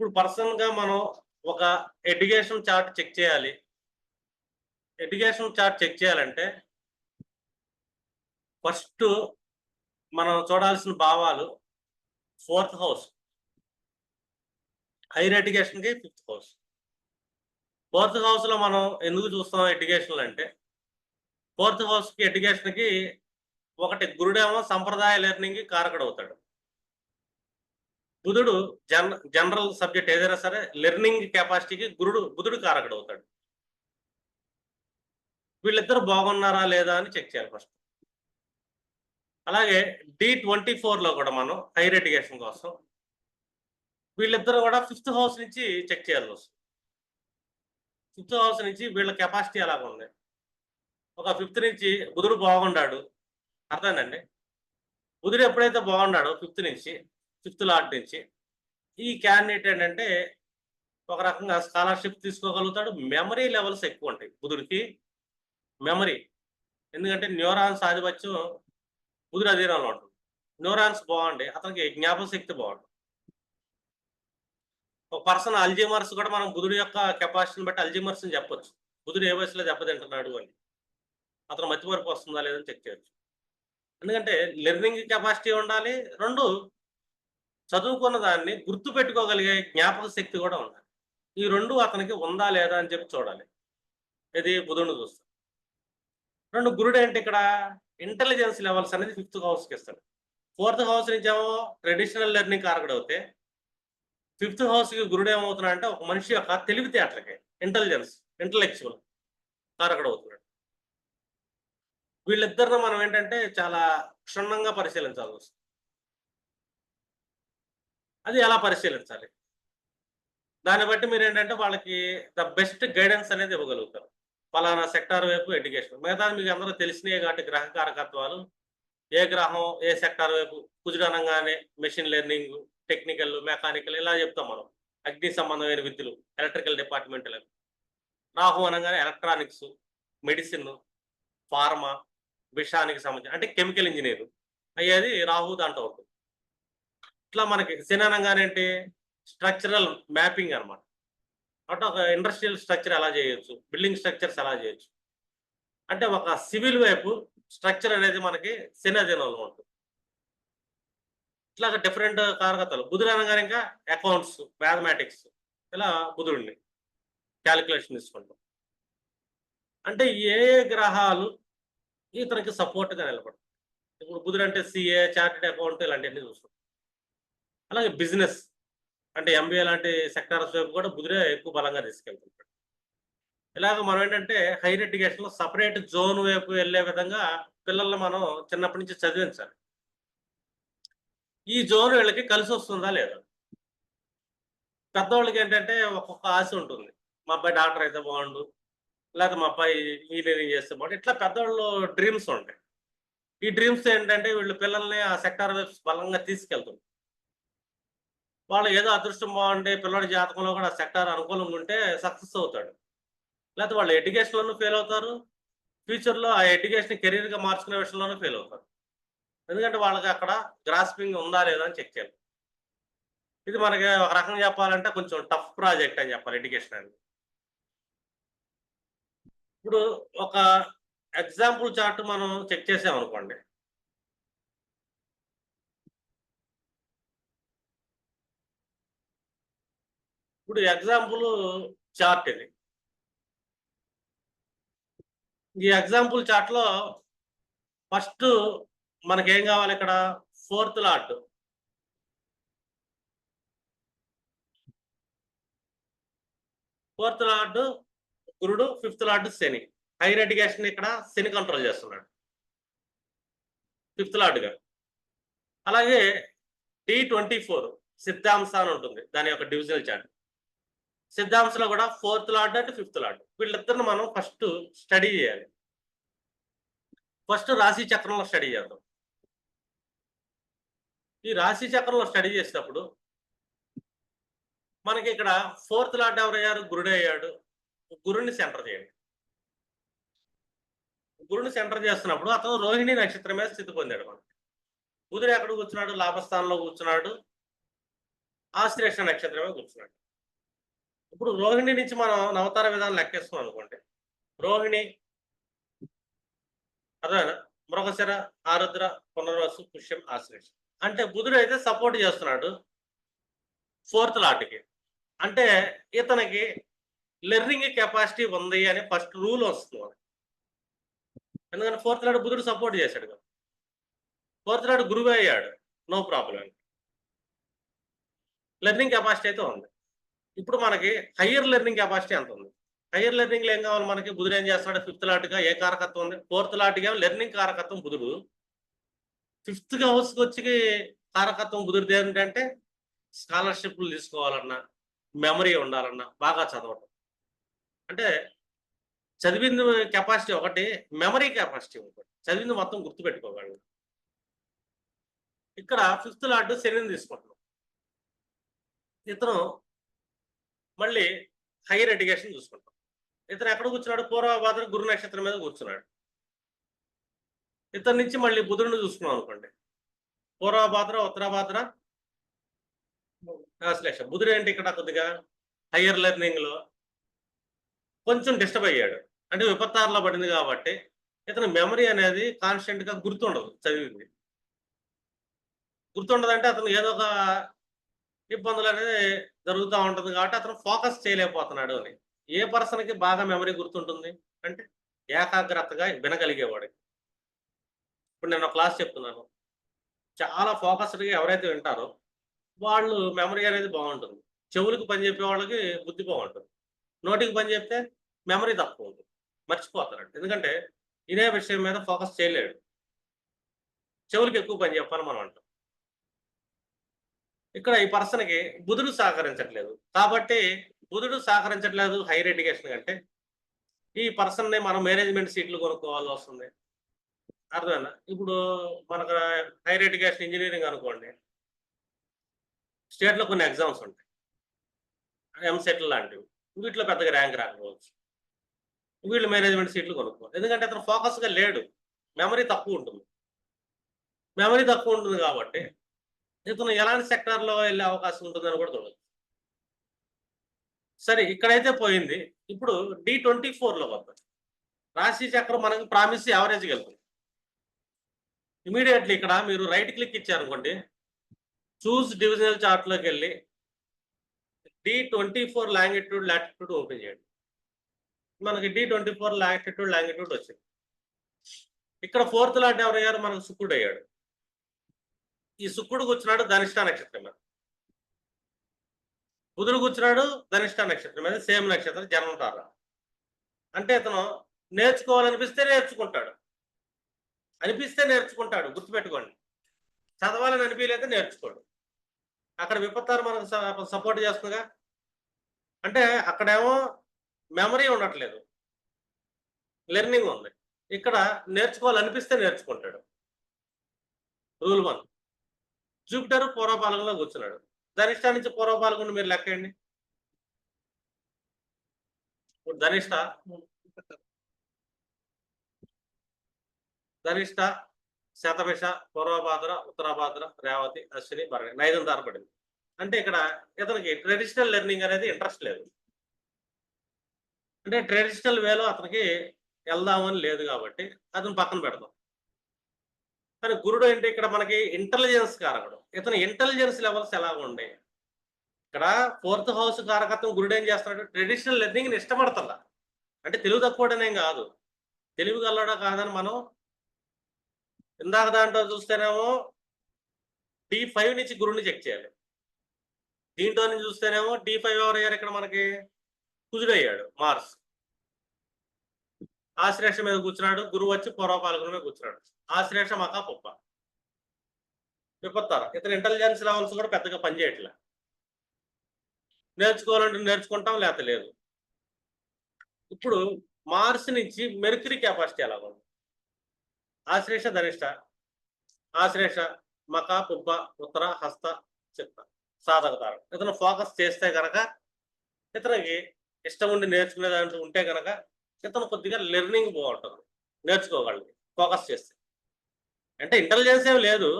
ఇప్పుడు పర్సన్గా మనం ఒక ఎడ్యుకేషన్ చార్ట్ చెక్ చేయాలి. ఎడ్యుకేషన్ చార్ట్ చెక్ చేయాలంటే ఫస్ట్ మనం చూడాల్సిన భావాలు ఫోర్త్ హౌస్ హైయర్ ఎడ్యుకేషన్కి ఫిఫ్త్ హౌస్ ఫోర్త్ హౌస్లో మనం ఎందుకు చూస్తాం ఎడ్యుకేషన్లు అంటే ఫోర్త్ హౌస్కి ఎడ్యుకేషన్కి ఒకటి గురుడేమో సంప్రదాయ లెర్నింగ్కి కారకుడు అవుతాడు. బుధుడు జన జనరల్ సబ్జెక్ట్ ఏదైనా సరే లెర్నింగ్ కెపాసిటీకి గురుడు బుధుడు కారకుడు అవుతాడు. వీళ్ళిద్దరు బాగున్నారా లేదా అని చెక్ చేయాలి ఫస్ట్. అలాగే డి ట్వంటీ ఫోర్లో కూడా మనం హైయర్ ఎడ్యుకేషన్ కోసం వీళ్ళిద్దరు కూడా ఫిఫ్త్ హౌస్ నుంచి చెక్ చేయాల్సి వస్తుంది. ఫిఫ్త్ హౌస్ నుంచి వీళ్ళ కెపాసిటీ ఎలాగ ఉంది? ఒక ఫిఫ్త్ నుంచి బుధుడు బాగుండాడు. అర్థమైందండి? బుధుడు ఎప్పుడైతే బాగున్నాడో ఫిఫ్త్ నుంచి ఫిఫ్త్ లాట్ నుంచి ఈ క్యాండిడేట్ ఏంటంటే ఒక రకంగా స్కాలర్షిప్ తీసుకోగలుగుతాడు. మెమరీ లెవెల్స్ ఎక్కువ ఉంటాయి బుధుడికి. మెమరీ. ఎందుకంటే న్యూరాన్స్ ఆధిపత్యం బుధుడు అధీనంలో ఉంటుంది. న్యూరాన్స్ బాగుండే అతనికి జ్ఞాపక శక్తి బాగుంటుంది. ఒక పర్సన్ అల్జీమర్స్ కూడా మనం బుధుడు యొక్క కెపాసిటీని బట్టి అల్జీమర్స్ అని చెప్పొచ్చు. బుధుడు ఏ వయసులో దెబ్బతింటున్నాడు అని. అతను మతిమరుపు వస్తుందా లేదని చెక్ చేయొచ్చు. ఎందుకంటే లెర్నింగ్ కెపాసిటీ ఉండాలి. రెండు చదువుకున్న దాన్ని గుర్తు పెట్టుకోగలిగే జ్ఞాపక శక్తి కూడా ఉండాలి. ఈ రెండు అతనికి ఉందా లేదా అని చెప్పి చూడాలి. ఇది బుధుడిని చూస్తాం. రెండు గురుడు ఏంటి ఇక్కడ? ఇంటెలిజెన్స్ లెవెల్స్ అనేది ఫిఫ్త్ హౌస్కి ఇస్తాడు. ఫోర్త్ హౌస్ నుంచి ఏమో ట్రెడిషనల్ లెర్నింగ్ కారకుడు అవుతే ఫిఫ్త్ హౌస్కి గురుడు ఏమవుతున్నాడు అంటే ఒక మనిషి యొక్క తెలివితేటలకి ఇంటెలిజెన్స్ ఇంటలెక్చువల్ కారకుడు అవుతున్నాడు. వీళ్ళిద్దరిని మనం ఏంటంటే చాలా క్షుణ్ణంగా పరిశీలించాల్సి వస్తుంది. అది ఎలా పరిశీలించాలి? దాన్ని బట్టి మీరు ఏంటంటే వాళ్ళకి ద బెస్ట్ గైడెన్స్ అనేది ఇవ్వగలుగుతారు. ఫలానా సెక్టార్ వైపు ఎడ్యుకేషన్. మిగతా మీకు అందరూ తెలిసినవి కాబట్టి గ్రహ కారకత్వాలు. ఏ గ్రహం ఏ సెక్టార్ వైపు? కుజుడనంగానే మెషిన్ లెర్నింగ్ టెక్నికల్ మెకానికల్ ఇలా చెప్తాం మనం. అగ్ని సంబంధమైన విద్యలు ఎలక్ట్రికల్ డిపార్ట్మెంట్లు రాహు అనగానే ఎలక్ట్రానిక్స్ మెడిసిన్ ఫార్మా విషానికి సంబంధించి అంటే కెమికల్ ఇంజనీర్. అయ్యేది రాహు దాంట్లో అవుతుంది ఇట్లా మనకి శని అనగానే స్ట్రక్చరల్ మ్యాపింగ్ అనమాట అంటే ఒక ఇండస్ట్రియల్ స్ట్రక్చర్ ఎలా చేయొచ్చు బిల్డింగ్ స్ట్రక్చర్స్ ఎలా చేయొచ్చు. అంటే ఒక సివిల్ వైపు స్ట్రక్చర్ అనేది మనకి శని ఉంటుంది. ఇట్లా డిఫరెంట్ కారకతలు. బుధుడు అనగానే ఇంకా అకౌంట్స్ మ్యాథమెటిక్స్ ఇలా బుధుడిని క్యాలిక్యులేషన్ తీసుకుంటాం. అంటే ఏ గ్రహాలు ఇతనికి సపోర్ట్గా నిలబడతాయి? ఇప్పుడు బుధుడు అంటే సిఏ చార్టెడ్ అకౌంట్ ఇలాంటివన్నీ చూస్తాం అలాగే బిజినెస్ అంటే ఎంబీఏ లాంటి సెక్టార్స్ వైపు కూడా బుధుడే ఎక్కువ బలంగా తీసుకెళ్తుంటాడు. ఇలాగ మనం ఏంటంటే హైయర్ ఎడ్యుకేషన్లో సపరేట్ జోన్ వైపు వెళ్ళే విధంగా పిల్లల్ని మనం చిన్నప్పటి నుంచి చదివించాలి. ఈ జోన్ వీళ్ళకి కలిసి వస్తుందా లేదా? పెద్దవాళ్ళకి ఏంటంటే ఒక్కొక్క ఆశ ఉంటుంది. మా అబ్బాయి డాక్టర్ అయితే బాగుండు లేకపోతే మా అబ్బాయి ఇంజనీరింగ్ చేస్తే బాగుండు. ఇట్లా పెద్దవాళ్ళు డ్రీమ్స్ ఉంటాయి. ఈ డ్రీమ్స్ ఏంటంటే వీళ్ళు పిల్లల్ని ఆ సెక్టార్ వైపు బలంగా తీసుకెళ్తుంది వాళ్ళు ఏదో అదృష్టం బాగుంటే పిల్లడి జాతకంలో కూడా సెక్టార్ అనుకూలంగా ఉంటే సక్సెస్ అవుతాడు. లేకపోతే వాళ్ళు ఎడ్యుకేషన్లోనూ ఫెయిల్ అవుతారు. ఫ్యూచర్లో ఆ ఎడ్యుకేషన్ కెరీర్గా మార్చుకునే విషయంలోనూ ఫెయిల్ అవుతారు. ఎందుకంటే వాళ్ళకి అక్కడ గ్రాస్పింగ్ ఉందా లేదా అని చెక్ చేయాలి. ఇది మనకి ఒక రకంగా చెప్పాలంటే కొంచెం టఫ్ ప్రాజెక్ట్ అని చెప్పాలి ఎడ్యుకేషన్ అనేది. ఇప్పుడు ఒక ఎగ్జాంపుల్ చార్ట్ మనం చెక్ చేసాం ఇప్పుడు ఎగ్జాంపుల్ చార్ట్ ఇది. ఈ ఎగ్జాంపుల్ చార్ట్లో ఫస్ట్ మనకి ఏం కావాలి ఇక్కడ? ఫోర్త్ లాట్ ఫోర్త్ లాట్ గురుడు ఫిఫ్త్ లాట్ శని. హైయర్ ఎడ్యుకేషన్ ఇక్కడ శని కంట్రోల్ చేస్తున్నాడు. ఫిఫ్త్ లాట్గా అలాగే డి ట్వంటీ ఫోర్ సిద్ధాంశ అని ఉంటుంది. దాని యొక్క డివిజనల్ చార్ట్ సిద్ధాంశంలో కూడా fourth lord and fifth lord వీళ్ళిద్దరిని మనం ఫస్ట్ స్టడీ చేయాలి. ఫస్ట్ రాశి చక్రంలో స్టడీ చేద్దాం. ఈ రాశి చక్రంలో స్టడీ చేసినప్పుడు మనకి ఇక్కడ ఫోర్త్ లాట్ ఎవరయ్యారు? గురుడే అయ్యాడు. గురుని సెంటర్ చేయండి. గురుని సెంటర్ చేస్తున్నప్పుడు అతను రోహిణి నక్షత్రం మీద స్థితి పొందాడు మనకి. బుధుడు ఎక్కడ కూర్చున్నాడు? లాభస్థానంలో కూర్చున్నాడు. ఆశ్లేష నక్షత్రమే కూర్చున్నాడు. ఇప్పుడు రోహిణి నుంచి మనం నవతార విధానం లెక్కేస్తున్నాం అనుకోండి. రోహిణి అదేనా మృగశిర ఆరుద్ర పునర్వసు పుష్యం ఆశ్లేష. అంటే బుధుడు అయితే సపోర్ట్ చేస్తున్నాడు ఫోర్త్ లాట్కి అంటే ఇతనికి లెర్నింగ్ కెపాసిటీ ఉంది అని ఫస్ట్ రూల్ వస్తుంది మనకి. ఎందుకంటే ఫోర్త్ లాట్ బుధుడు సపోర్ట్ చేశాడు కదా. ఫోర్త్ లాట్ గురువు అయ్యాడు. నో ప్రాబ్లం లెర్నింగ్ కెపాసిటీ అయితే ఉంది. ఇప్పుడు మనకి హయ్యర్ లెర్నింగ్ కెపాసిటీ ఎంత ఉంది? హయ్యర్ లెర్నింగ్లో ఏం కావాలి మనకి? బుధుడు ఏం చేస్తున్నాడు ఫిఫ్త్ లాట్గా ఏ కారకత్వం ఉంది? ఫోర్త్ లాట్గా లెర్నింగ్ కారకత్వం బుధుడు. ఫిఫ్త్ హౌస్కి వచ్చి కారకత్వం బుధుడిది ఏంటంటే స్కాలర్షిప్లు తీసుకోవాలన్నా మెమరీ ఉండాలన్నా బాగా చదవటం. అంటే చదివింది కెపాసిటీ ఒకటి మెమరీ కెపాసిటీ ఒకటి చదివింది మొత్తం గుర్తుపెట్టుకోగలడు ఇక్కడ ఫిఫ్త్ లాట్ శనిని తీసుకుంటున్నాం. ఇతను మళ్ళీ హైయర్ ఎడ్యుకేషన్ చూసుకుంటాం. ఇతను ఎక్కడ కూర్చున్నాడు? పూర్వభాద్ర గురు నక్షత్రం మీద కూర్చున్నాడు. ఇతని నుంచి మళ్ళీ బుధుడిని చూసుకున్నాం అనుకోండి. పూర్వభాద్ర ఉత్తరాభాద్ర శ్లేష బుధుడు ఏంటి ఇక్కడ కొద్దిగా? హయ్యర్ లెర్నింగ్లో కొంచెం డిస్టర్బ్ అయ్యాడు. అంటే విపత్తారులో పడింది కాబట్టి ఇతను మెమరీ అనేది కాన్స్టెంట్గా గుర్తుండదు చదివింది. గుర్తుండదంటే అతను ఏదో ఒక ఇబ్బందులు అనేది జరుగుతూ ఉంటుంది కాబట్టి అతను ఫోకస్ చేయలేకపోతున్నాడు అని. ఏ పర్సన్కి బాగా మెమరీ గుర్తుంటుంది? అంటే ఏకాగ్రతగా వినగలిగేవాడు. ఇప్పుడు నేను క్లాస్ చెప్తున్నాను. చాలా ఫోకస్డ్గా ఎవరైతే వింటారో వాళ్ళు మెమరీ అనేది బాగుంటుంది. చెవులకు పని చెప్పే వాళ్ళకి బుద్ధి బాగుంటుంది. నోటికి పని చెప్తే మెమరీ తక్కువ ఉంటుంది. మర్చిపోతారంట ఎందుకంటే ఇదే విషయం మీద ఫోకస్ చేయలేడు. చెవులకి ఎక్కువ పని చెప్పాలి మనం అంటాం. ఇక్కడ ఈ పర్సన్కి బుధుడు సహకరించట్లేదు. కాబట్టి బుధుడు సహకరించట్లేదు హైయర్ ఎడ్యుకేషన్ కంటే. ఈ పర్సన్ని మనం మేనేజ్మెంట్ సీట్లు కొనుక్కోవాల్సి వస్తుంది. అర్థమైనా ఇప్పుడు మనకు హైయర్ ఎడ్యుకేషన్ ఇంజనీరింగ్ అనుకోండి. స్టేట్లో కొన్ని ఎగ్జామ్స్ ఉంటాయి. ఎంసెట్ లాంటివి. వీటిలో పెద్దగా ర్యాంక్ రాకపోవచ్చు. వీళ్ళు మేనేజ్మెంట్ సీట్లు కొనుక్కోవాలి. ఎందుకంటే అతను ఫోకస్గా లేడు. మెమరీ తక్కువ ఉంటుంది. మెమరీ తక్కువ ఉంటుంది కాబట్టి ఇతను ఎలాంటి సెక్టార్లో వెళ్ళే అవకాశం ఉంటుందని కూడా చూడదు సరే ఇక్కడైతే పోయింది. ఇప్పుడు డి ట్వంటీ ఫోర్లో వద్దాం. రాశి చక్రం మనకి ప్రామిస్ యావరేజ్కి వెళ్తుంది. ఇమీడియట్లీ ఇక్కడ మీరు రైట్ క్లిక్ ఇచ్చారనుకోండి. చూస్ డివిజనల్ చార్ట్లోకి వెళ్ళి D twenty four longitude latitude open చేయండి. మనకి D twenty four longitude longitude వచ్చింది. ఇక్కడ ఫోర్త్ లాంటి ఎవరయ్యారు? మనకు శుక్రుడు అయ్యాడు ఈ శుక్రుడు కూర్చున్నాడు ధనిష్ట నక్షత్రం మీద బుధుడు కూర్చున్నాడు ధనిష్ట నక్షత్రం మీద సేమ్ నక్షత్రం జన్మతార అంటే ఇతను నేర్చుకోవాలనిపిస్తే నేర్చుకుంటాడు. అనిపిస్తే నేర్చుకుంటాడు గుర్తుపెట్టుకోండి. చదవాలని అనిపించలేదు నేర్చుకోడు. అక్కడ విపత్తారు మనకు సపోర్ట్ చేస్తుందిగా. అంటే అక్కడేమో మెమరీ ఉండట్లేదు. లెర్నింగ్ ఉంది. ఇక్కడ నేర్చుకోవాలనిపిస్తే నేర్చుకుంటాడు. రూల్ వన్ జూపిటర్ పూర్వపాలకంలో కూర్చున్నాడు. ధనిష్ట నుంచి పూర్వపాలకుని మీరు లెక్కండి ధనిష్ట. ధనిష్ట శతభిష పూర్వభాద్ర ఉత్తరాభాద్ర రేవతి అశ్విని భరణి నైదం దారపడింది అంటే ఇక్కడ ఇతనికి ట్రెడిషనల్ లెర్నింగ్ అనేది ఇంట్రెస్ట్ లేదు. అంటే ట్రెడిషనల్ వేలో అతనికి వెళ్దామని లేదు కాబట్టి అతను పక్కన పెడతాం. కానీ గురుడు అంటే ఇక్కడ మనకి ఇంటెలిజెన్స్ కారకుడు. ఇతను ఇంటెలిజెన్స్ లెవెల్స్ ఎలా ఉండే ఇక్కడ ఫోర్త్ హౌస్ కారకత్వం గురుడు ఏం చేస్తున్నాడు? ట్రెడిషనల్ లెర్నింగ్ ఇష్టపడతా అంటే తెలుగు తక్కువడనేం కాదు. తెలుగు గల్లడా కాదని మనం ఇందాక దాంట్లో చూస్తేనేమో డి ఫైవ్ నుంచి గురుని చెక్ చేయాలి. దీంట్లో నుంచి చూస్తేనేమో డి ఫైవ్ ఎవరయ్యారు ఇక్కడ మనకి కుజుడయ్యాడు మార్స్ ఆశ్లేష మీద కూర్చున్నాడు గురువు వచ్చి పూర్వపాలకుల మీద కూర్చున్నాడు. ఆశ్లేష మకా పొప్ప. విపత్తారు. ఇతను ఇంటెలిజెన్స్ లెవెల్స్ కూడా పెద్దగా పనిచేయట్లే నేర్చుకోవాలంటే నేర్చుకుంటాం లేకపోతే లేదు. ఇప్పుడు మార్స్ నుంచి మెర్క్యూరీ కెపాసిటీ ఎలా ఉంది? ఆశ్లేష ధనిష్ట. ఆశ్లేష మక పుబ్బ ఉత్తర హస్త చిత్త. సాధకతారం. ఇతను ఫోకస్ చేస్తే కనుక ఇతనికి ఇష్టం ఉండి నేర్చుకునే దాంట్లో ఉంటే గనక ఇతను కొద్దిగా లెర్నింగ్ బాగుంటుంది. నేర్చుకోగలడు. ఫోకస్ చేస్తే. అంటే ఇంటెలిజెన్స్ ఏం లేదు.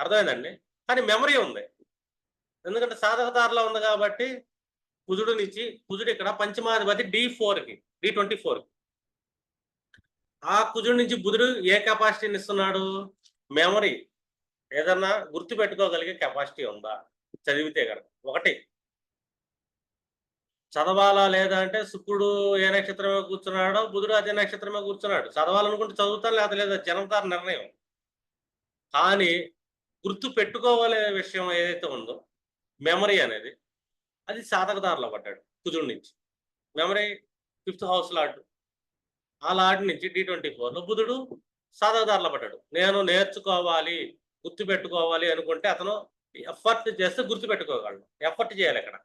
అర్థమైందండి? కానీ మెమరీ ఉంది. ఎందుకంటే సాధకదారులో ఉంది కాబట్టి కుజుడు నుంచి కుజుడు ఇక్కడ పంచమాధిపతి డి కి డి ట్వంటీ ఫోర్ ఆ కుజుడు నుంచి బుధుడు ఏ కెపాసిటీని ఇస్తున్నాడు? మెమరీ ఏదన్నా గుర్తు పెట్టుకోగలిగే కెపాసిటీ ఉందా? చదివితే కనుక ఒకటి చదవాలా లేదా అంటే శుక్రుడు ఏ నక్షత్రమే కూర్చున్నాడో బుధుడు అదే నక్షత్రమే కూర్చున్నాడు. చదవాలనుకుంటే చదువుతాను లేదా లేదా జనతార నిర్ణయం. కానీ గుర్తు పెట్టుకోవాలే విషయం ఏదైతే ఉందో మెమరీ అనేది అది సాధకదారులో పడ్డాడు కుజుడి నుంచి. మెమరీ ఫిఫ్త్ హౌస్ లాడ్ ఆ లాడ్ నుంచి డి ట్వంటీ ఫోర్లో బుధుడు సాధకదారులో పడ్డాడు. నేను నేర్చుకోవాలి గుర్తు పెట్టుకోవాలి అనుకుంటే అతను ఎఫర్ట్ చేస్తే గుర్తు పెట్టుకోగలడు ఎఫర్ట్ చేయాలి ఇక్కడ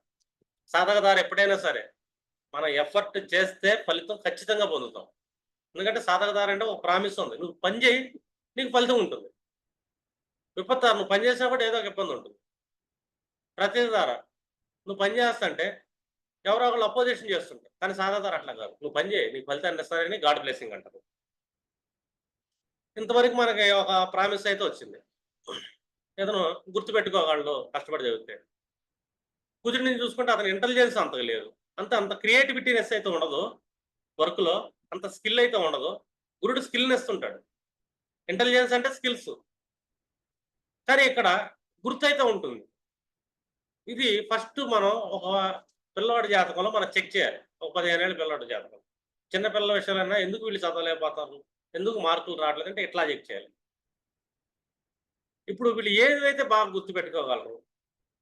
సాధకదారు ఎప్పుడైనా సరే మనం ఎఫర్ట్ చేస్తే ఫలితం ఖచ్చితంగా పొందుతాం. ఎందుకంటే సాధకదారు అంటే ఒక ప్రామిస్ ఉంది. నువ్వు పని చేయి నీకు ఫలితం ఉంటుంది. విపత్తారు నువ్వు పని చేసినప్పుడు ఏదో ఒక ఇబ్బంది ఉంటుంది. ప్రతిదార నువ్వు పని చేస్తంటే ఎవరో ఒకళ్ళు అపోజిషన్ చేస్తుంటారు. కానీ సాధారణ అట్లా కాదు. నువ్వు పని చేయి నీకు ఫలితాన్ని ఇస్తారని గాడ్ బ్లెస్సింగ్ అంటారు. ఇంతవరకు మనకి ఒక ప్రామిస్ అయితే వచ్చింది. ఏదైనా గుర్తుపెట్టుకోగలడు కష్టపడి చదివితే. కుదిరిని చూసుకుంటే అతని ఇంటెలిజెన్స్ అంతగా లేదు. అంత అంత క్రియేటివిటీనెస్ అయితే ఉండదు. వర్క్లో అంత స్కిల్ అయితే ఉండదు. గురుడు స్కిల్నెస్ ఉంటాడు ఇంటెలిజెన్స్ అంటే స్కిల్స్ కానీ ఇక్కడ గుర్తు అయితే ఉంటుంది. ఇది ఫస్ట్ మనం ఒక పిల్లవాడి జాతకంలో మనం చెక్ చేయాలి. ఒక పదిహేను ఏళ్ళ పిల్లవాడి జాతకం. చిన్న పిల్లల విషయాలైనా ఎందుకు వీళ్ళు చదవలేకపోతారు? ఎందుకు మార్కులు రావట్లేదు అంటే ఇట్లా చెక్ చేయాలి? ఇప్పుడు వీళ్ళు ఏదైతే బాగా గుర్తుపెట్టుకోగలరు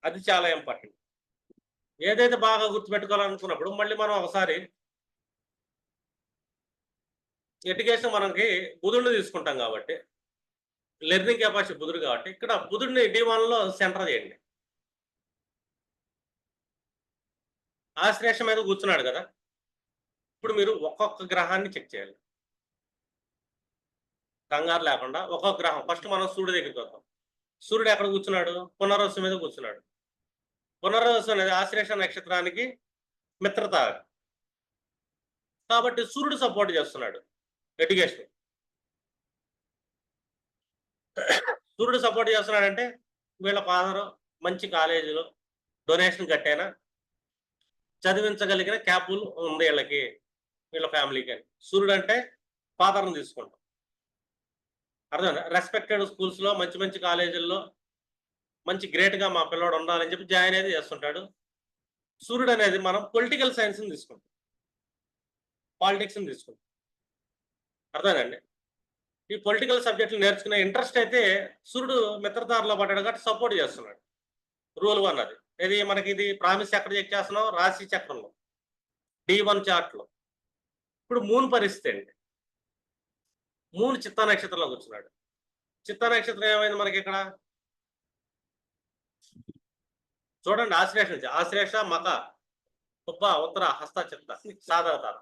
అది చాలా ఇంపార్టెంట్ ఏదైతే బాగా గుర్తుపెట్టుకోవాలనుకున్నప్పుడు మళ్ళీ మనం ఒకసారి ఎడ్యుకేషన్ మనకి బుధుడిని తీసుకుంటాం కాబట్టి లెర్నింగ్ కెపాసిటీ బుధుడు కాబట్టి ఇక్కడ బుధుడిని డి సెంటర్ చేయండి. ఆశ్లేషం మీద కూర్చున్నాడు కదా ఇప్పుడు మీరు ఒక్కొక్క గ్రహాన్ని చెక్ చేయాలి. కంగారు లేకుండా ఒక్కొక్క గ్రహం ఫస్ట్ మనం సూర్యుడి దగ్గరికి వద్దాం. సూర్యుడు ఎక్కడ కూర్చున్నాడు? పునర్వసు మీద కూర్చున్నాడు. పునర్వసు అనేది ఆశ్లేష నక్షత్రానికి మిత్రత. కాబట్టి సూర్యుడు సపోర్ట్ చేస్తున్నాడు. ఎడ్యుకేషన్ సూర్యుడు సపోర్ట్ చేస్తున్నాడంటే వీళ్ళ ఫాదర్ మంచి కాలేజీలో డొనేషన్ కట్టైనా? చదివించగలిగిన క్యాపుల్ ఉంది వీళ్ళకి వీళ్ళ ఫ్యామిలీకి. అని సూర్యుడు అంటే ఫాదర్ని తీసుకుంటాం అర్థం రెస్పెక్టెడ్ స్కూల్స్లో మంచి మంచి కాలేజీల్లో మంచి గ్రేట్గా మా పిల్లవాడు ఉండాలని చెప్పి జాయిన్ అయితే చేస్తుంటాడు. సూర్యుడు అనేది మనం పొలిటికల్ సైన్స్ని తీసుకుంటాం. పాలిటిక్స్ని తీసుకుంటాం. అర్థమేనండి ఈ పొలిటికల్ సబ్జెక్టులు నేర్చుకునే ఇంట్రెస్ట్ అయితే సూర్యుడు మిత్రదారులో పడ్డాడు కాబట్టి సపోర్ట్ చేస్తున్నాడు. రూల్ వన్ అది. ఇది మనకి ఇది ప్రామిస్ ఎక్కడ చెక్ చేస్తున్నాం రాశి చక్రంలో. డి వన్ చార్ట్లో ఇప్పుడు మూన్ పరిస్థితి అండి మూన్ చిత్తా నక్షత్రంలో కూర్చున్నాడు చిత్తా నక్షత్రం ఏమైంది మనకి ఇక్కడ? చూడండి ఆశ్లేష నుంచి. ఆశ్లేష మక ఉప్ప ఉత్తర హస్త చిత్త. సాధారణ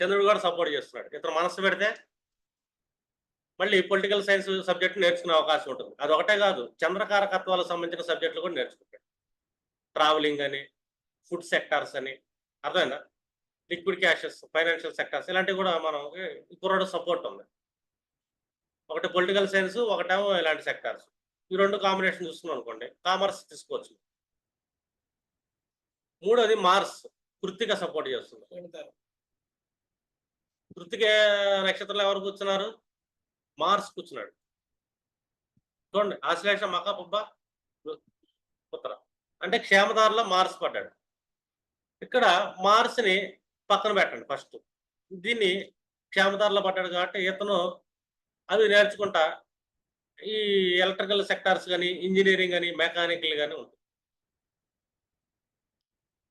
చంద్రుడు కూడా సపోర్ట్ చేస్తున్నాడు. ఇతను మనస్సు పెడితే మళ్ళీ పొలిటికల్ సైన్స్ సబ్జెక్ట్ నేర్చుకునే అవకాశం ఉంటుంది. అది ఒకటే కాదు చంద్రకారకత్వాలకు సంబంధించిన సబ్జెక్టులు కూడా నేర్చుకుంటాడు. ట్రావెలింగ్ అని ఫుడ్ సెక్టార్స్ అని. అర్థమైనా లిక్విడ్ క్యాషెస్ ఫైనాన్షియల్ సెక్టార్స్ ఇలాంటివి కూడా మనం కుర్రాడు సపోర్ట్ ఉంది. ఒకటి పొలిటికల్ సైన్స్ ఒకటేమో ఇలాంటి సెక్టార్స్ ఈ రెండు కాంబినేషన్ చూస్తున్నాం అనుకోండి కామర్స్ తీసుకోవచ్చు. మూడోది మార్స్ కృతిక సపోర్ట్ చేస్తుంది. కృతిక నక్షత్రంలో ఎవరు కూర్చున్నారు? మార్స్ కూర్చున్నాడు. చూడండి ఆశ్లేష మక పుబ్బ ఉత్తర. అంటే క్షేమదారులో మార్స్ పడ్డాడు. ఇక్కడ మార్స్ని పక్కన పెట్టండి ఫస్ట్. దీన్ని క్షేమదారులో పడ్డాడు కాబట్టి ఇతను అవి నేర్చుకుంటా ఈ ఎలక్ట్రికల్ సెక్టార్స్ కానీ ఇంజనీరింగ్ కానీ మెకానికల్ కానీ ఉంటుంది.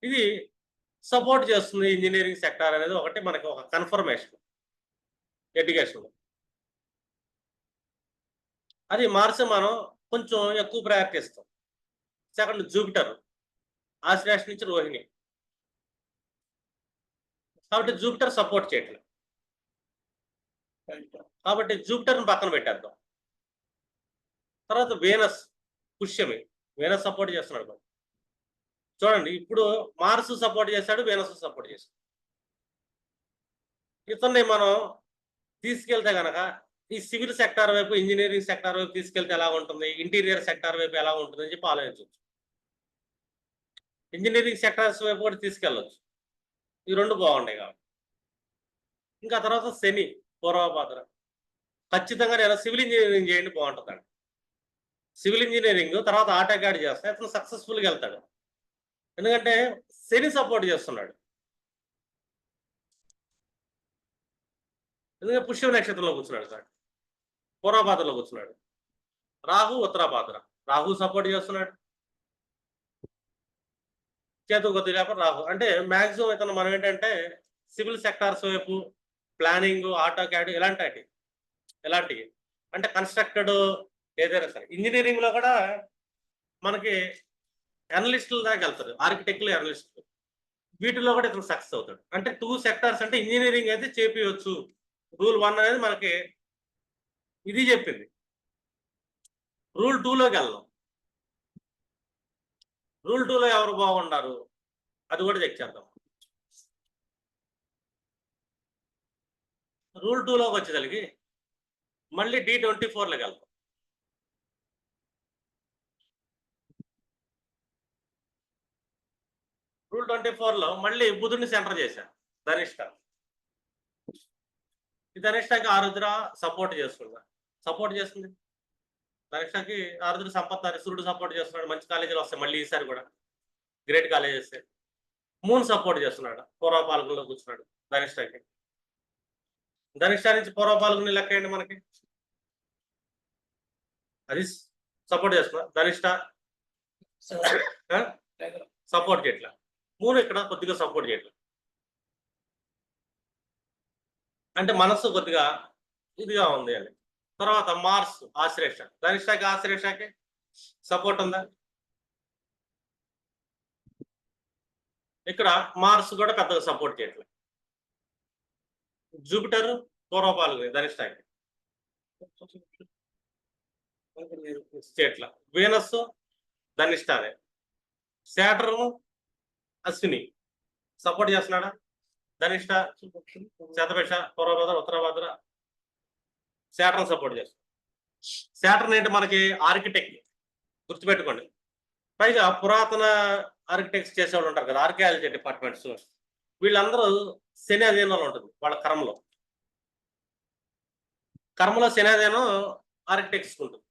ఇది సపోర్ట్ చేస్తుంది ఇంజనీరింగ్ సెక్టార్ అనేది ఒకటి మనకి ఒక కన్ఫర్మేషన్ ఎడ్యుకేషన్లో అది మార్చి మనం కొంచెం ఎక్కువ ప్రయారిటీ ఇస్తాం. సెకండ్ జూపిటర్ ఆశ్లేష నుంచి రోహిణి. కాబట్టి జూపిటర్ సపోర్ట్ చేయట్లేదు కాబట్టి జూపిటర్ని పక్కన పెట్టేద్దాం. తర్వాత వేనస్ పుష్యమి. వేనస్ సపోర్ట్ చేస్తున్నాడు. చూడండి ఇప్పుడు మార్స్ సపోర్ట్ చేశాడు వేనస్ సపోర్ట్ చేశాడు ఇతన్ని మనం తీసుకెళ్తే గనక ఈ సివిల్ సెక్టార్ వైపు ఇంజనీరింగ్ సెక్టార్ వైపు తీసుకెళ్తే ఎలా ఉంటుంది? ఇంటీరియర్ సెక్టార్ వైపు ఎలా ఉంటుంది అని చెప్పి ఆలోచించవచ్చు. ఇంజనీరింగ్ సెక్టార్స్ వైపు కూడా తీసుకెళ్ళచ్చు. ఈ రెండు బాగున్నాయి కాబట్టి. ఇంకా తర్వాత శని పూర్వపాత్ర ఖచ్చితంగా నేను సివిల్ ఇంజనీరింగ్ చేయండి బాగుంటుందండి. సివిల్ ఇంజనీరింగ్ తర్వాత ఆటో గార్డ్ చేస్తే అతను సక్సెస్ఫుల్గా వెళ్తాడు. ఎందుకంటే శని సపోర్ట్ చేస్తున్నాడు. ఎందుకంటే పుష్యం నక్షత్రంలో కూర్చున్నాడు సార్. పూర్వపాత్రలో కూర్చున్నాడు. రాహు ఉత్తరాపాత్ర రాహు సపోర్ట్ చేస్తున్నాడు. చేతు కొద్ది లేకపోతే రాహు. అంటే మ్యాక్సిమం ఇతను మనం ఏంటంటే సివిల్ సెక్టార్స్ వైపు ప్లానింగ్ ఆటో క్యాడ్ ఇలాంటి ఇలాంటివి. అంటే కన్స్ట్రక్టెడ్ ఏదైనా సరే. ఇంజనీరింగ్లో కూడా మనకి అనలిస్టుల దాకా వెళ్తారు. ఆర్కిటెక్ట్లు అనలిస్టులు వీటిలో కూడా ఇతను సక్సెస్ అవుతాడు. అంటే టూ సెక్టార్స్ అంటే ఇంజనీరింగ్ అయితే చేపించవచ్చు రూల్ వన్ అనేది మనకి ఇది చెప్పింది. రూల్ టూలోకి వెళ్దాం. రూల్ టూలో ఎవరు బాగున్నారు అది కూడా చెక్ చేద్దాం. రూల్ టూలోకి వచ్చేసరికి మళ్ళీ డి ట్వంటీ ఫోర్లోకి వెళ్తాం రూల్ ట్వంటీ ఫోర్లో మళ్ళీ బుధుడిని సెంటర్ చేశారు ధనిష్ట. ఈ ధనిష్టకి ఆరుద్ర సపోర్ట్ చేస్తుందా. సపోర్ట్ చేస్తుంది? ధనిష్టకి ఆరుద్ర సంపత్ సూర్యుడు సపోర్ట్ చేస్తున్నాడు మంచి కాలేజీలు వస్తాయి మళ్ళీ ఈసారి కూడా. గ్రేట్ కాలేజెస్ మూన్ సపోర్ట్ చేస్తున్నాడు పూర్వపాలకుల్లో కూర్చున్నాడు ధనిష్టకి ధనిష్ట నుంచి పూర్వపాలకుని లెక్క ఏంటి మనకి? అది సపోర్ట్ చేస్తున్నా. ధనిష్ట సపోర్ట్ చేయట్లా మూడు ఇక్కడ కొద్దిగా సపోర్ట్ చేయట్లేదు. అంటే మనస్సు కొద్దిగా ఇదిగా ఉంది అని. తర్వాత మార్స్ ఆశ్రేష ధనిష్టాకి ఆశ్రేషకి సపోర్ట్ ఉందా? ఇక్కడ మార్స్ కూడా పెద్దగా సపోర్ట్ చేయట్లేదు. జూపిటర్ పూర్వపాలు ధనిష్టాకి చేయట్ల వీనస్ ధనిష్టాదే శాటర్ను అశ్విని. సపోర్ట్ చేస్తున్నాడా? ధనిష్ట శతభిష పూర్వభద్ర ఉత్తరభద్ర. శాటర్న్ సపోర్ట్ చేస్తాడు శాటర్న్ ఏంటి మనకి? ఆర్కిటెక్ట్. గుర్తుపెట్టుకోండి. పైగా పురాతన ఆర్కిటెక్ట్స్ చేసేవాళ్ళు ఉంటారు కదా ఆర్కియాలజీ డిపార్ట్మెంట్స్. వీళ్ళందరూ శని అధీనంలో ఉంటుంది వాళ్ళ కర్మలో. కర్మలో శని అధీనం ఆర్కిటెక్ట్స్ ఉంటుంది.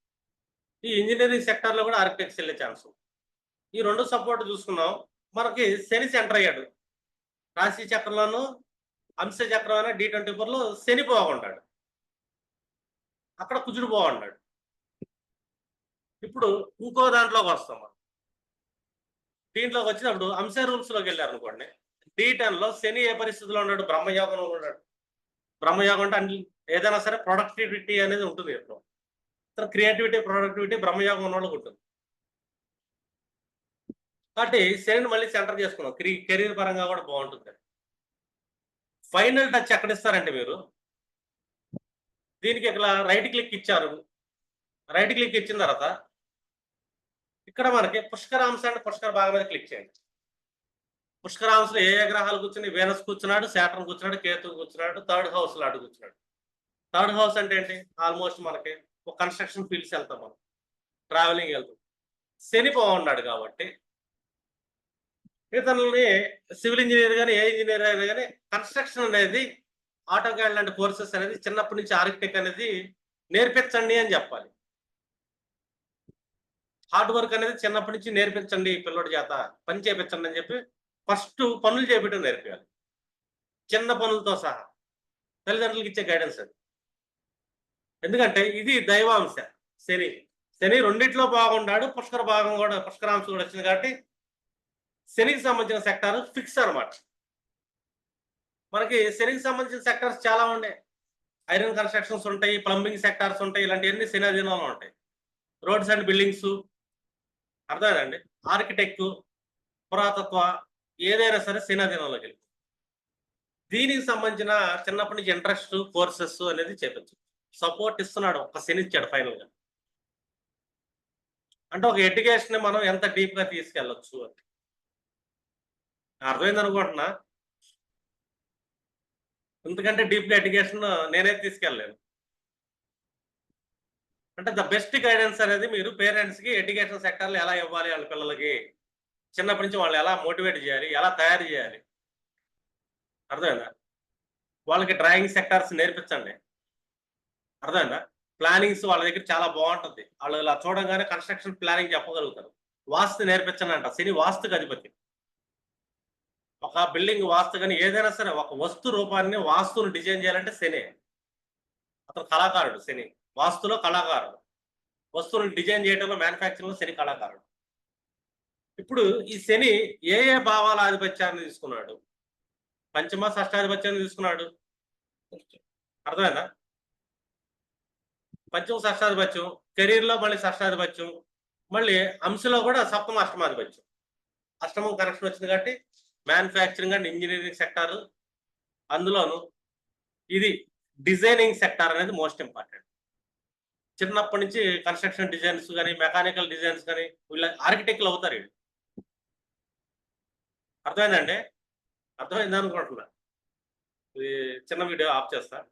ఈ ఇంజనీరింగ్ సెక్టార్లో కూడా ఆర్కిటెక్ట్స్ వెళ్ళే ఛాన్స్ ఈ రెండు సపోర్ట్ చూసుకున్నాం. మనకి శని సెంటర్ అయ్యాడు. రాశి చక్రంలోను అంశ చక్రం డి ట్వంటీ ఫోర్లో శని బాగుంటాడు అక్కడ కుజుడు బాగుంటాడు ఇప్పుడు ఇంకో దాంట్లోకి వస్తాం మనం. దీంట్లోకి వచ్చినప్పుడు అంశ రూల్స్లోకి వెళ్ళారు అనుకోండి. డి టెన్లో శని ఏ పరిస్థితిలో ఉన్నాడు? బ్రహ్మయోగంలో ఉన్నాడు. బ్రహ్మయోగం అంటే అన్ని ఏదైనా సరే ప్రొడక్టివిటీ అనేది ఉంటుంది ఎప్పుడు. క్రియేటివిటీ ప్రొడక్టివిటీ బ్రహ్మయోగం ఉన్న వాళ్ళకి ఉంటుంది. కాబట్టి శనిని మళ్ళీ సెంటర్ చేసుకున్నాం. కెరీర్ పరంగా కూడా బాగుంటుంది. ఫైనల్ టచ్ ఎక్కడ ఇస్తారంటే మీరు? దీనికి ఇక్కడ రైట్ క్లిక్ ఇచ్చారు. రైట్ క్లిక్ ఇచ్చిన తర్వాత ఇక్కడ మనకి పుష్కరాంశ అంటే పుష్కర భాగం మీద క్లిక్ చేయండి. పుష్కరాంశలో ఏ ఏ గ్రహాలు కూర్చుని వేనస్ కూర్చున్నాడు శాటర్న్ కూర్చున్నాడు కేతు కూర్చున్నాడు థర్డ్ హౌస్లో అటు కూర్చున్నాడు. థర్డ్ హౌస్ అంటే ఏంటి? ఆల్మోస్ట్ మనకి ఒక కన్స్ట్రక్షన్ ఫీల్డ్స్ వెళ్తాం మనం. ట్రావెలింగ్ వెళ్తాం. శని బాగున్నాడు కాబట్టి ఇతనుల్ని సివిల్ ఇంజనీర్ కానీ ఏ ఇంజనీర్ అయినా కానీ కన్స్ట్రక్షన్ అనేది ఆటో గైడ్ లాంటి కోర్సెస్ అనేది చిన్నప్పటి నుంచి ఆర్కిటెక్ అనేది నేర్పించండి అని చెప్పాలి. హార్డ్ వర్క్ అనేది చిన్నప్పటి నుంచి నేర్పించండి పిల్లడి చేత పని చేపించండి అని చెప్పి ఫస్ట్ పనులు చేపించడం నేర్పించాలి చిన్న పనులతో సహా తల్లిదండ్రులకు ఇచ్చే గైడెన్స్ అది. ఎందుకంటే ఇది దైవాంశ. శని శని రెండిట్లో బాగున్నాడు పుష్కర భాగం కూడా పుష్కరాంశం కూడా వచ్చింది కాబట్టి శనికి సంబంధించిన సెక్టార్ ఫిక్స్ అనమాట మనకి శనికి సంబంధించిన సెక్టార్స్ చాలా ఉన్నాయి. ఐరన్ కన్స్ట్రక్షన్స్ ఉంటాయి ప్లంబింగ్ సెక్టార్స్ ఉంటాయి ఇలాంటివన్నీ శని అధీనంలో ఉంటాయి. రోడ్స్ అండ్ బిల్డింగ్స్ అర్థమైందండి? ఆర్కిటెక్ట్ పురాతత్వ ఏదైనా సరే శని అధీనంలోకి వెళ్ళి దీనికి సంబంధించిన చిన్నప్పటి నుంచి ఇంట్రెస్ట్ కోర్సెస్ అనేది చేపించు. సపోర్ట్ ఇస్తున్నాడు ఒక శని ఇచ్చాడు ఫైనల్గా. అంటే ఒక ఎడ్యుకేషన్ మనం ఎంత డీప్గా తీసుకెళ్ళొచ్చు అని. అర్థమైంది అనుకుంటున్నా? ఎందుకంటే డీప్ ఎడ్యుకేషన్ నేనే తీసుకెళ్ళలేను. అంటే ద బెస్ట్ గైడెన్స్ అనేది మీరు పేరెంట్స్కి ఎడ్యుకేషన్ సెక్టర్లో ఎలా ఇవ్వాలి వాళ్ళ పిల్లలకి? చిన్నప్పటి నుంచి వాళ్ళని ఎలా మోటివేట్ చేయాలి? ఎలా తయారు చేయాలి? అర్థమైందా? వాళ్ళకి డ్రాయింగ్ సెక్టార్స్ నేర్పించండి. అర్థమైందా? ప్లానింగ్స్ వాళ్ళ దగ్గర చాలా బాగుంటుంది. వాళ్ళు ఇలా చూడంగానే కన్స్ట్రక్షన్ ప్లానింగ్ చెప్పగలుగుతారు. వాస్తు నేర్పించండి అంట శని వాస్తుకు అధిపతి. ఒక బిల్డింగ్ వాస్తు కానీ ఏదైనా సరే ఒక వస్తు రూపాన్ని వాస్తును డిజైన్ చేయాలంటే శని. అతను కళాకారుడు శని. వాస్తులో కళాకారుడు. వస్తువులను డిజైన్ చేయడంలో మ్యానుఫ్యాక్చరింగ్లో శని కళాకారుడు. ఇప్పుడు ఈ శని ఏ ఏ భావాల ఆధిపత్యాన్ని తీసుకున్నాడు? పంచమ షష్టాధిపత్యాన్ని తీసుకున్నాడు? అర్థమైనా పంచమ షష్టాధిపత్యం కెరీర్లో మళ్ళీ షష్టాధిపత్యం మళ్ళీ అంశలో కూడా సప్తమ అష్టమాధిపత్యం. అష్టమం కనెక్షన్ వచ్చింది కాబట్టి మ్యానుఫ్యాక్చరింగ్ అండ్ ఇంజనీరింగ్ సెక్టార్ అందులోను ఇది డిజైనింగ్ సెక్టార్ అనేది మోస్ట్ ఇంపార్టెంట్ చిన్నప్పటి నుంచి కన్స్ట్రక్షన్ డిజైన్స్ కానీ మెకానికల్ డిజైన్స్ కానీ వీళ్ళ ఆర్కిటెక్ట్లు అవుతారు వీళ్ళు. అర్థమైందండి? అర్థమైంది అనుకుంటున్నా. ఇది చిన్న వీడియో ఆఫ్ చేస్తాను